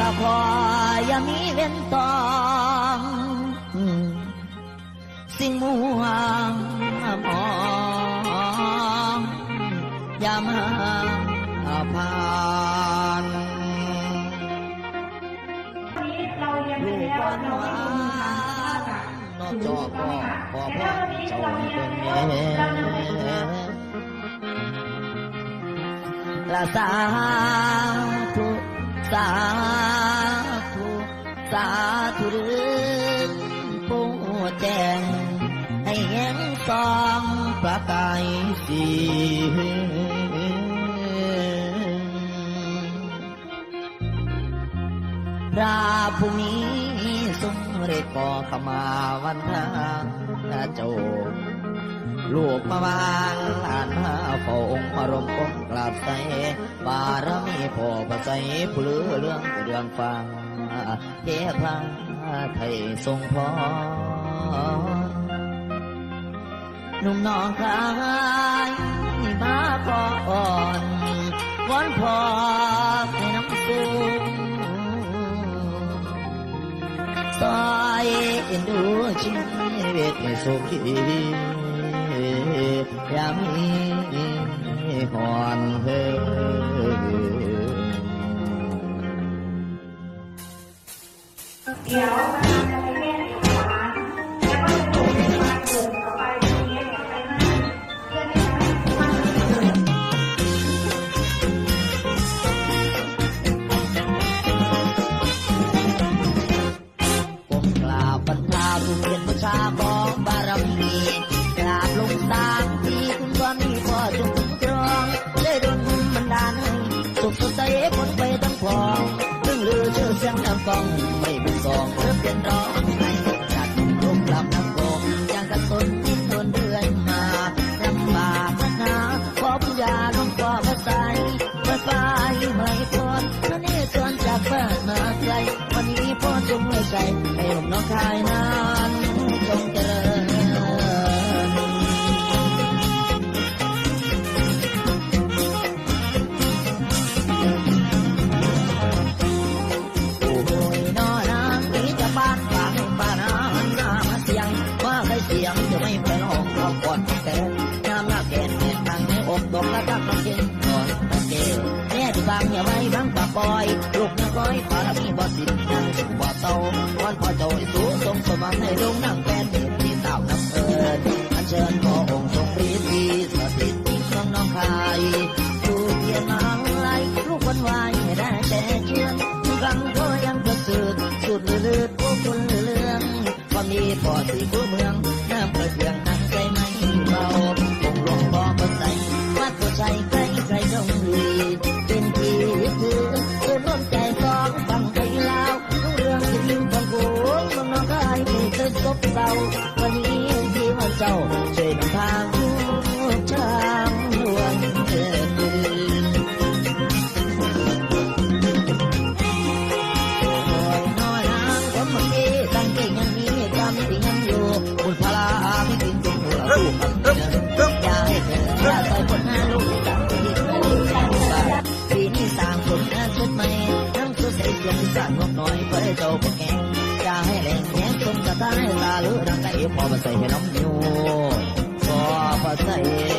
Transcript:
ละคอยอย่ามีเว้นตองสิ่งมัวมองยามผ่านเราเรียนไปลูกแล้วก่อนเราหไม่วามีทางนอกจอก็ขอพรเจ้าเป็นละสาธุ สาธุสาธุหรือผู้แจ้งให้เห็นสองประกายสีพระผู้มีทรงเรกอขมาวันทางโจ ลูกมาวางลานพระพระองค์มารมกงกราบใสบารมีพ่อประใสผู้ลือเรื่องเรื่องฟังเทพาไทยทรงพรหนุ่มน้องคลายมาขออ่อนวอนพอให้น้ำสูงซอยเอ็นดูชีวิตให้สุขี ยามี ยงดังกองไม่เป็นสองหรือเป็นรองให้จัดรูปลำน้ำโกงอย่างกระสนทิ้นทนเดือนมาลำบากนักหนาขอบุญญาลงก่อพระใสเปิดฟ้าไม่พ้นพระเนตรชวนจากบ้านมาไกลวันนี้พ่อจงไม่ใจให้หลมน้องคายนาน ตกและตักน้ำเก่งก่อนตะเกียบแม่ที่ฟังอย่าไว้บังปากปอยลูกยังก้อยปารามีบ่สิ้นยังบ่เศร้าวันพ่อเจ้าให้สูงทรงสมบัติให้ลงนั่งแฟนเด็กที่สาวน้ำเอิญอันเชิญขอองค์ทรงปรีดีสถิตที่เมืองน้องคายดูเทียนมาไหลลูกคนวายให้ได้แต่เชื่อกังก็ยังกระสืดสุดเลือดพวกคนเรื่องความมีพอสีผู้เมืองน้ำกระเทือง ใจใกล้ใครต้องลุยเป็นที่คือส่วนร่วมใจสองฟังไปลาวทุกเรื่องจะยิ่งฟังกูมันน้องก็ให้ไม่เคยซบเศร้าวันนี้ที่มาเจ้าช่วยนำทางผู้ช้างดวงเดินน้อยนางคนเมื่องตั้งเก่งยังมีจำที่ยังอยู่บุญพลาไม่กินจนหัวลูกมันเดินย่าให้เธออย่าใส่คน งสุดใส่เสียงสั่นงบน้อยเพื่อเจ้าพวกแกงจะให้แรงแข็งชมกระต่ายตาลือดังไก่พอมาใส่ให้น้องอยู่พอมาใส่